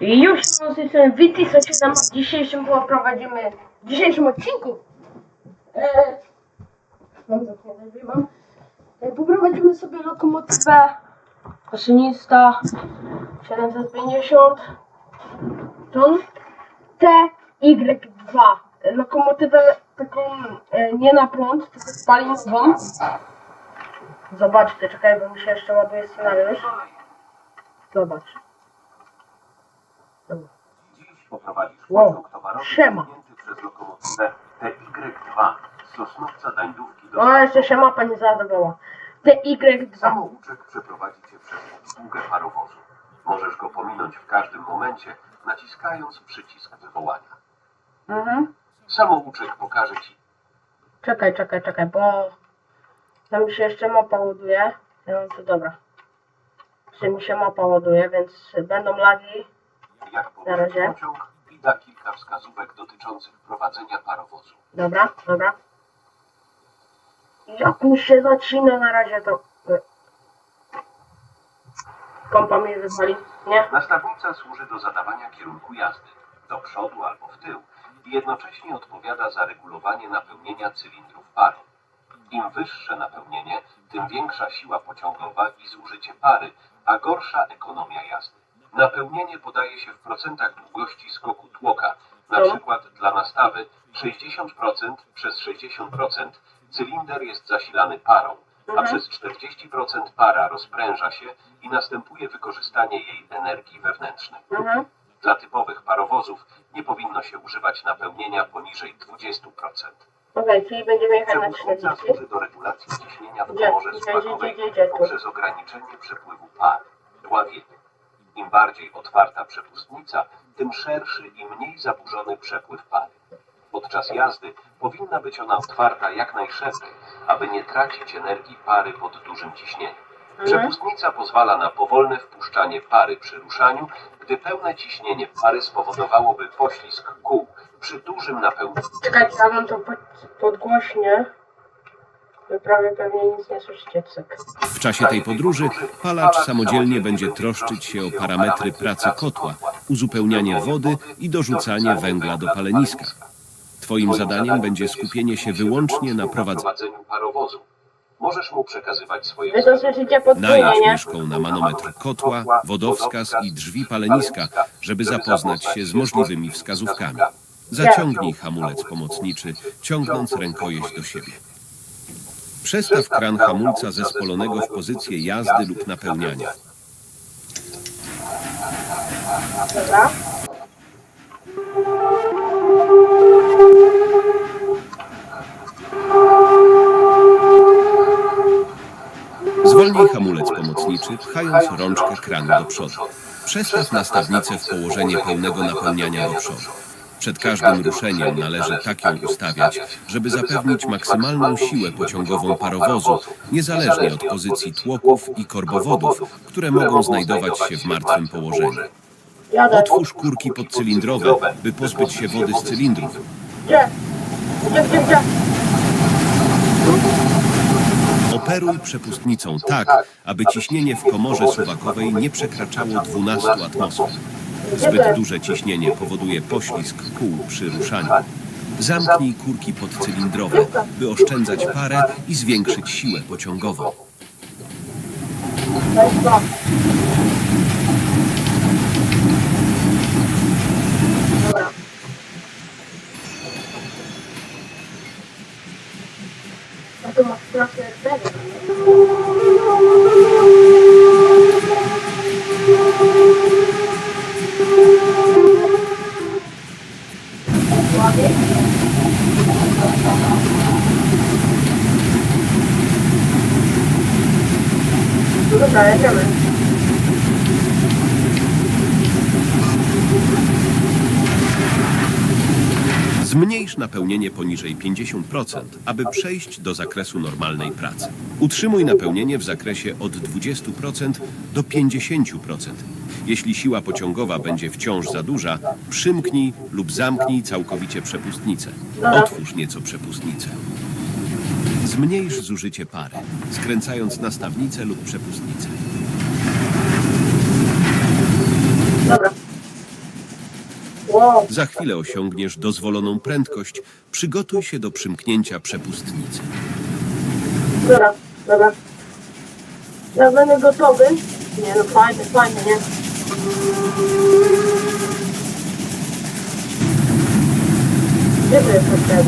Już z tej strony Wity Sąsiada w dzisiejszym poprowadzimy, w dzisiejszym odcinku. E, mam zamknięte drzwi, mam e, poprowadzimy sobie lokomotywę maszynista 750 ton TY2 lokomotywę taką e, nie na prąd, tylko spalinową. Zobaczcie, czekaj, bo mi się jeszcze ładuje scenariusz. Zobacz. Wow. pociąg towarowy Siema. przez lokomotywę TY2 z Sosnowca Dańdówki do O, jeszcze się mapa nie zadawała. TY2. Samouczek przeprowadzi cię przez obsługę parowozu. Możesz go pominąć w każdym momencie, naciskając przycisk wywołania. Mhm. Samouczek pokaże ci Czekaj, czekaj, czekaj, bo tam mi się jeszcze mapa ładuje. Ja mam to dobra. Czy mi się mapa ładuje, więc będą lagi. Jak Na razie. pociąg i da kilka wskazówek dotyczących prowadzenia parowozu. Dobra, dobra. Jak mi się zacina na razie to... e, Kompa mi wywali, nie? Nastawnica służy do zadawania kierunku jazdy, do przodu albo w tył i jednocześnie odpowiada za regulowanie napełnienia cylindrów pary. Im wyższe napełnienie, tym większa siła pociągowa i zużycie pary, a gorsza ekonomia jazdy. Napełnienie podaje się w procentach długości skoku tłoka, na przykład dla nastawy 60% przez 60% cylinder jest zasilany parą, a Mhm. przez 40% para rozpręża się i następuje wykorzystanie jej energii wewnętrznej. Mhm. Dla typowych parowozów nie powinno się używać napełnienia poniżej 20%. Okej, czyli będziemy jechać na Przepustnica 40. służy do regulacji ciśnienia w komorze tu? poprzez ograniczenie przepływu pary, dławienie. Im bardziej otwarta przepustnica, tym szerszy i mniej zaburzony przepływ pary. Podczas jazdy powinna być ona otwarta jak najszerzej, aby nie tracić energii pary pod dużym ciśnieniem. Mhm. Przepustnica pozwala na powolne wpuszczanie pary przy ruszaniu, gdy pełne ciśnienie pary spowodowałoby poślizg kół przy dużym napełnieniu. Czekajcie, ja mam to pod, podgłośnie. Wy prawie pewnie nic nie słyszycie, cyk. W czasie tej podróży palacz samodzielnie będzie troszczyć się o parametry pracy kotła, uzupełnianie wody i dorzucanie węgla do paleniska. Twoim zadaniem będzie skupienie się wyłącznie na prowadzeniu. prowadzeniu parowozu. Możesz mu przekazywać swoje Wy to słyszycie podwójnie, Najedź nie? myszką na manometr kotła, wodowskaz i drzwi paleniska, żeby zapoznać się z możliwymi wskazówkami. Zaciągnij hamulec pomocniczy, ciągnąc rękojeść do siebie. Przestaw kran hamulca zespolonego w pozycję jazdy lub napełniania. Dobra. Zwolnij hamulec pomocniczy, pchając rączkę kranu do przodu. Przestaw nastawnicę w położenie pełnego napełniania do przodu. Przed każdym ruszeniem należy tak ją ustawiać, żeby zapewnić maksymalną siłę pociągową parowozu, niezależnie od pozycji tłoków i korbowodów, które mogą znajdować się w martwym położeniu. Otwórz kurki podcylindrowe, by pozbyć się wody z cylindrów. Operuj przepustnicą tak, aby ciśnienie w komorze suwakowej nie przekraczało 12 atmosfer. Zbyt duże ciśnienie powoduje poślizg kół przy ruszaniu. Zamknij kurki podcylindrowe, by oszczędzać parę i zwiększyć siłę pociągową. Zmniejsz napełnienie poniżej 50%, aby przejść do zakresu normalnej pracy. Utrzymuj napełnienie w zakresie od 20% do 50%. Jeśli siła pociągowa będzie wciąż za duża, przymknij lub zamknij całkowicie przepustnicę. Otwórz nieco przepustnicę. Zmniejsz zużycie pary, skręcając nastawnicę lub przepustnicę. Dobra. Za chwilę osiągniesz dozwoloną prędkość. Przygotuj się do przymknięcia przepustnicy. Dobra, dobra. Ja będę gotowy. Nie no, fajnie, fajnie, nie? Gdzie to jest ten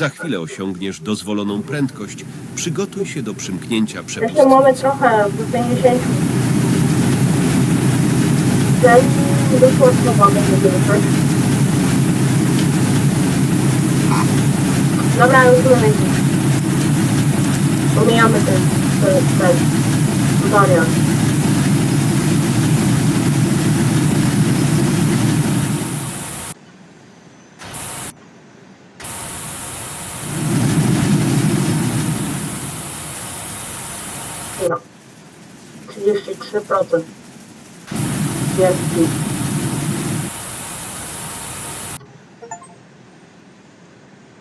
Za chwilę osiągniesz dozwoloną prędkość. Przygotuj się do przymknięcia Jeszcze mamy trochę do 50. Ten z powodem, żeby ruszać. Dobra, już mamy gdzieś. Pomijamy ten, ten, ten tutorial. Dobra. 33%. Wielki.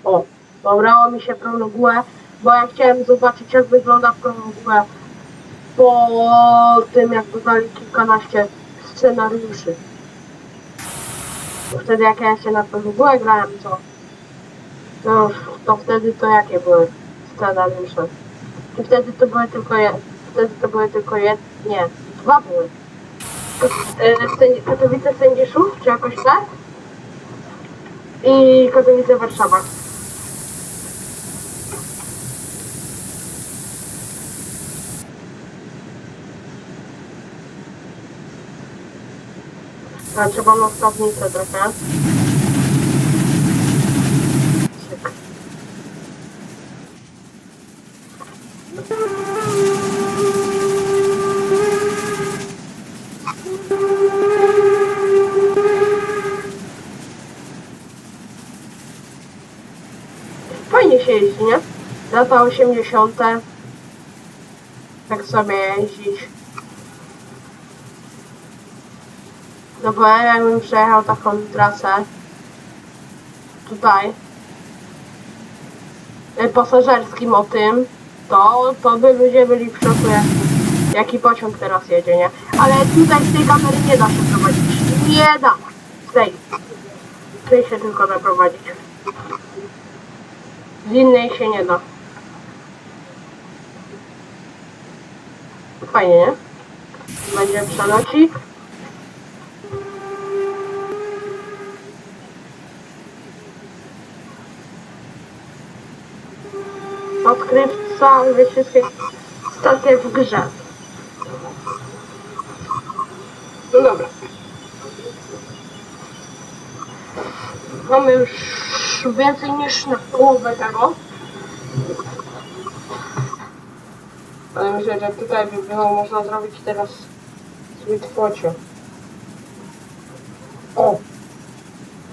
O, pobrało mi się promogłę, bo ja chciałem zobaczyć jak wygląda promogłę po tym jak dodali kilkanaście scenariuszy. Bo wtedy jak ja się na promogłę grałem, to, to, to wtedy to jakie były scenariusze? I wtedy to były tylko je, wtedy to były tylko jed, nie, dwa były. E, Katowice Sędziszów, czy jakoś tak? I Katowice Warszawa. A trzeba na stawnicę trochę. Fajnie się jeździ, nie? Lata 80. Tak sobie jeździć. No bo ja jakbym przejechał taką trasę tutaj e, pasażerskim o tym, to, to by ludzie byli w szoku jak, jaki pociąg teraz jedzie, nie? Ale tutaj z tej kamery nie da się prowadzić. Nie da! Z tej. Z tej się tylko da prowadzić. Z innej się nie da. Fajnie, nie? Będzie przelocik. Odkrywca we wszystkich stacje w grze. No dobra. Mamy już więcej niż na połowę tego. Ale myślę, że tutaj by było można zrobić teraz sweet focie. O!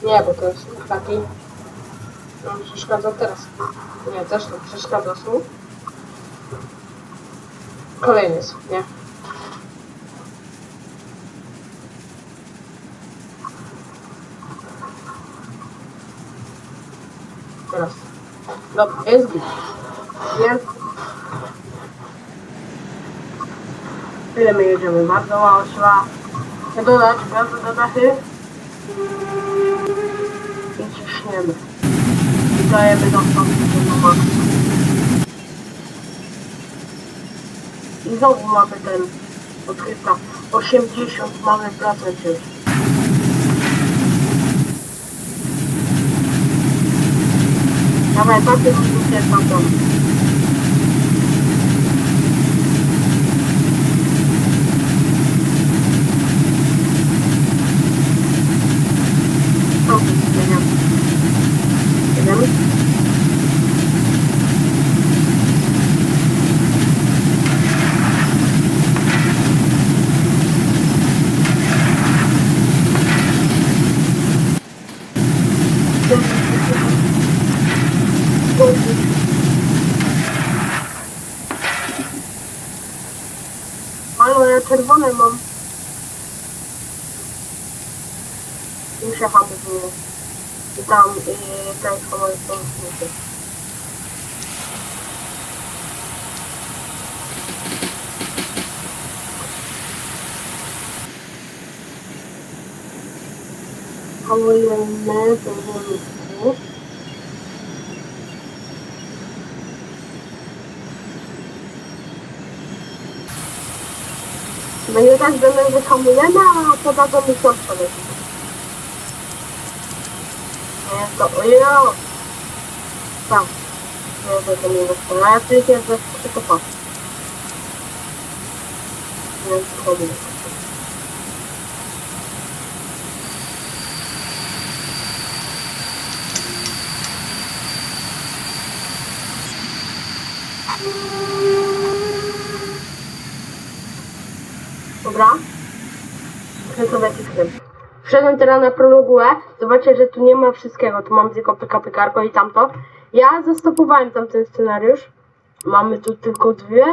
Nie, bo to jest taki... No, przeszkadza teraz. Nie, też to przeszkadza słów. Kolejny słów, nie? Teraz. Dobra, jest git. Jest. Tyle my jedziemy, bardzo mało trzeba dodać gazu do dachy. I ciśniemy. I dajemy do przodu do maksa. I znowu mamy ten odkryta 80 mamy procent już. Dawaj, papier mi się tam dom. O, zmieniam. Jedziemy? Ale ja czerwone mam. Już ja hamuluję. I tam i ten samolot są zbyty. Hamujemy powolutku. Będzie tak, że my wyhamujemy, a podadzą mi słabsze leci. Nie, to ojo! Tak. Nie, to nie wyszło. A ja tu jest bez przykopa. Nie, przychodzi. Dobra. Muszę sobie nacisnąć. Wszedłem teraz na prologułę. Zobaczcie, że tu nie ma wszystkiego. Tu mam tylko PKP Karko i tamto. Ja zastopowałem tamten scenariusz. Mamy tu tylko dwie.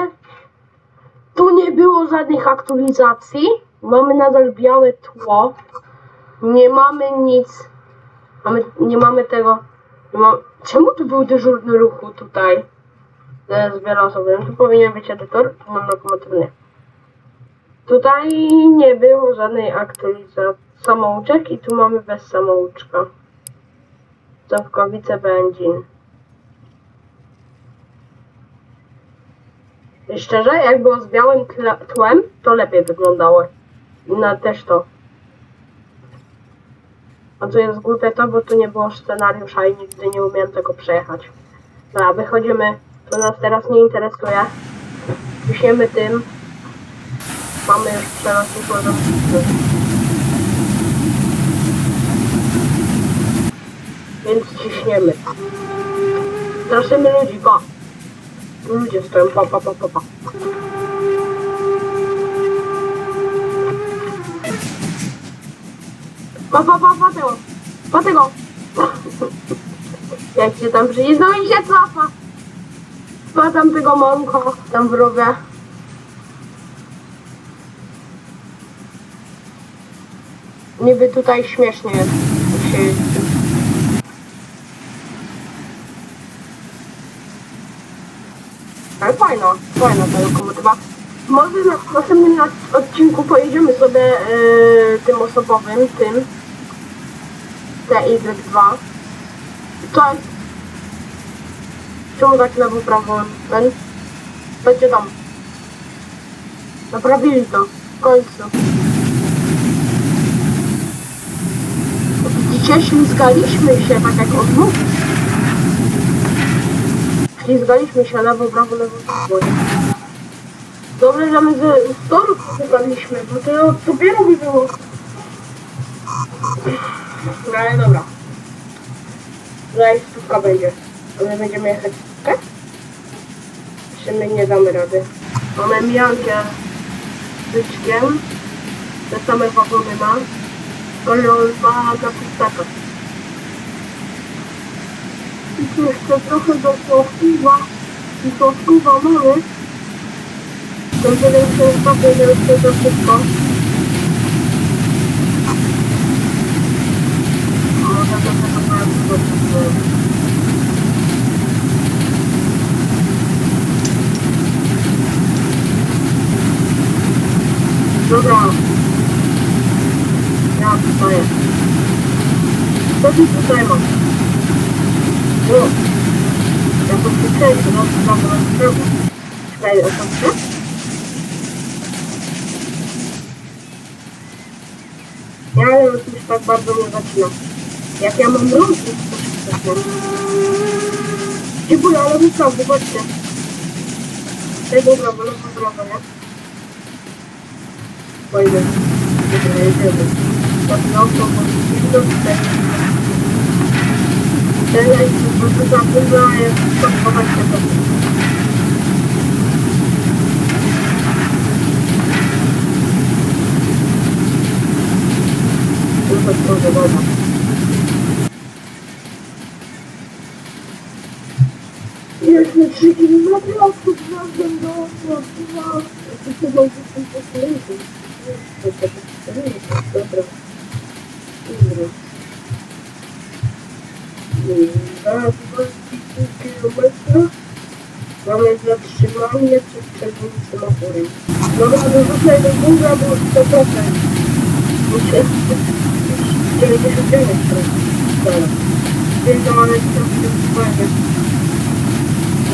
Tu nie było żadnych aktualizacji. Mamy nadal białe tło. Nie mamy nic. Mamy, nie mamy tego. Nie ma... Czemu tu był dyżurny ruchu tutaj? Z wieloosobowym. Tu powinien być edytor. Tu mam lokomotywny. Tutaj nie było żadnej aktualizacji samouczek i tu mamy bez samouczka. Całkowicie benzin. I szczerze, jak było z białym tłem, to lepiej wyglądało. Na też to. A tu jest głupie to, bo tu nie było scenariusza i nigdy nie umiałem tego przejechać. Dobra, wychodzimy. To nas teraz nie interesuje. Ciśniemy tym. Mamy już przelotnictwo do Więc ciśniemy. Straszymy ludzi, pa. Ludzie stoją, pa, pa, pa, pa, pa. Pa, pa, pa, pa tego. Pa tego. Jak się tam przyjdzie, no i się cofa. Pa tam tego mąko, tam w rowie. Niby tutaj śmiesznie jest. jak się jeździ. Ale fajna, fajna ta lokomotywa. Może na następnym na- odcinku pojedziemy sobie e, tym osobowym, tym TY2. Co jest? Czemu tak lewo prawo ten? Będzie tam. Naprawili to. W końcu. Widzicie, ślizgaliśmy się tak jak on mówi. Ślizgaliśmy się lewo, prawo, lewo, prawo. Dobrze, że my z, z torów wybraliśmy, bo to dopiero by było. No ale dobra. Zaraz stówka będzie. A my będziemy jechać stówkę? Czy my nie damy rady? Mamy mijankę z byczkiem. Te same wagony ma. Ale on ma na pustaka. I jeszcze trochę do Słowkiwa. I Słowkiwa mamy. Będziemy się ustawić, że jeszcze za szybko. Może do tego bardzo dobrze. Dobra. Ja wstaję. Co ty tutaj masz? O. Ja to przykryję, no to tam rozprawu. Czekaj, o to chcę? Ja już tak bardzo nie zacina. Jak ja mam rąki, to wszystko Dziękuję, ale naprawdę, chodźcie. Tego brawo, lewo, brawo, nie? Pojdę. Jedziemy. Tak, no, to tutaj. Teraz po prostu zapływa, jest podchować się do Tylko trochę woda. Jeszcze Dorzucaj do góra, bo 100%. Muszę 99 Dobra. Tylko mamy 100%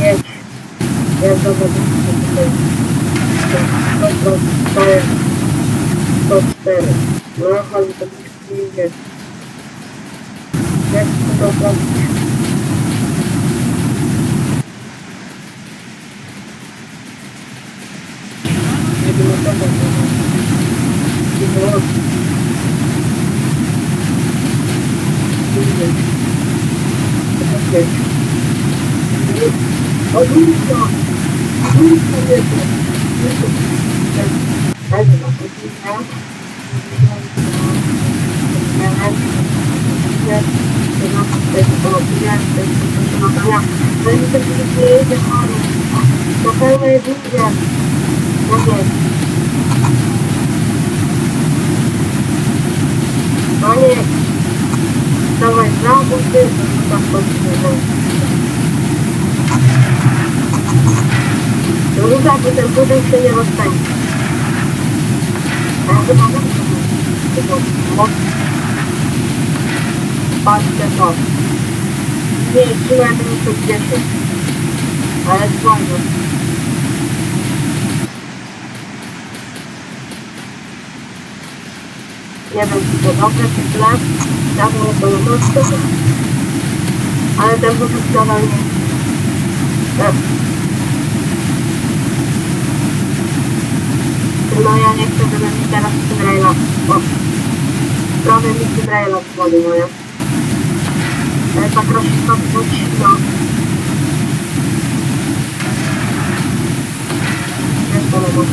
Jedź. Ja zobaczę, co tutaj. 104. 104. No, chodzi to idzie. Jak to zrobić? Давай, нам будет так точно. Druga, bo ten budynek się nie rozpędzi. Ja chyba moc. Patrzcie to. Nie, trzymaj minutę 10. Ale dzwonię. Nie wiem, czy to dobre, czy źle. Ja bym to mocno. Ale ten budynek nadal nie. Tak. No ja nie chcę, żeby mi teraz Cybraila... O! Prawie mi Cybraila wchodził, no nie? Ale tak rośnie no. Jest to lewo.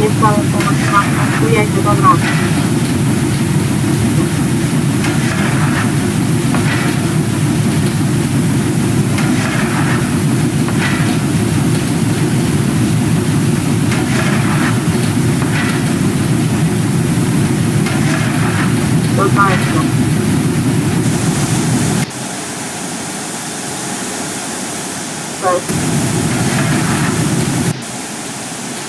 Nie wcale pomoc, tu jedzie, dobra. Dobra, jest to. Cześć.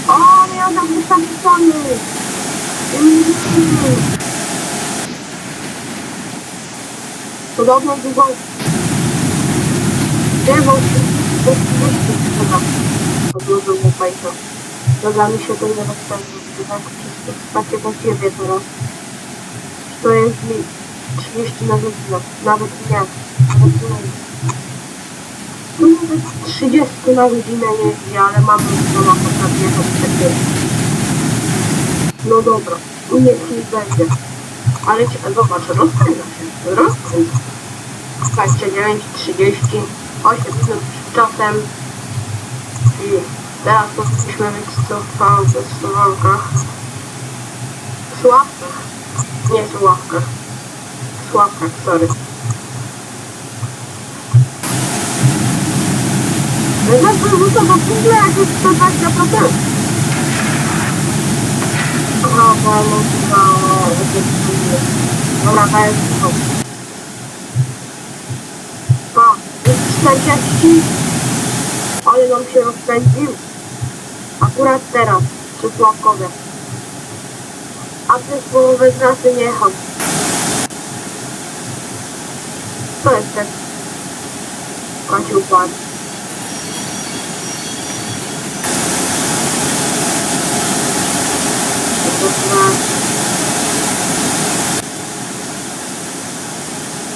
O, miał tam wystawiony. Długo... Nie, bo... bo- Dobra. Odłożył mu pejto. Dobra, mi się to nie rozpędzi. Tak, wszystko takie po ciebie teraz. To jest mi 30 na godzinę. Nawet nie. Nawet nie. No nawet 30 na godzinę nie jeździ, ale mam już na jechać takie. No dobra, niech mi będzie. Ale cię, zobacz, rozpędza się. Rozpędza. Słuchajcie, 9.30, 8 minut przed czasem. I teraz powinniśmy być w Słowankach. W Sławkach. Nie Sławkach. Sławkach, sorry. No zawsze rzucam do Google, jak jest 120%. Aha, bo no chyba... Dobra, daję to. A, 40. Ale nam się rozpędził. Akurat teraz, przy Sławkowie. A przez połowę trasy jechał. Co jest ten? Kończy układ.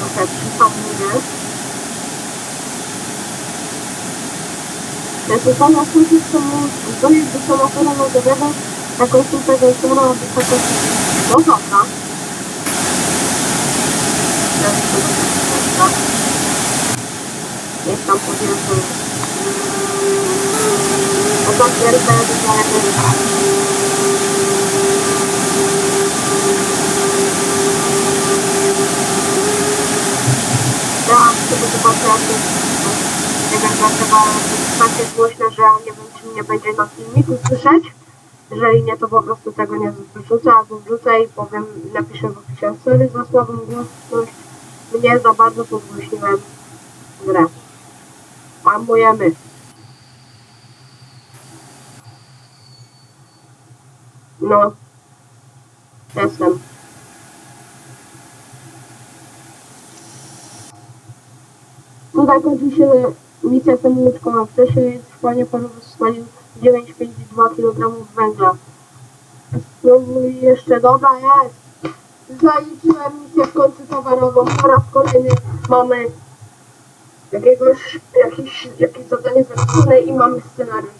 Okej, przypomnę. Jeśli pan na służy zdolność do samochodu nogowego na konsultę zensura o wysokości... Wszystko. Jest tam. No to pierwsze jest lepiej. Ja sobie zobaczę, jak wiem dlaczego, ale jest głośno, że nie wiem, czy mnie będzie na filmiku słyszeć. Jeżeli nie, to po prostu tego nie wrzucę, albo wrzucę i powiem, napiszę w opisie. Sorry za słabą głośność, mnie za bardzo podgłośniłem grę. Hamujemy. No. Jestem. Tutaj kończy się misja samouczkowa. Wcześniej trwanie porowy spalił 9,52 kg węgla. Spróbuj jeszcze, dobra jest. Zaliczyłem misję w końcu towarową. Po raz kolejny mamy jakiegoś, jakieś, jakieś zadanie zaliczone i mamy scenariusz.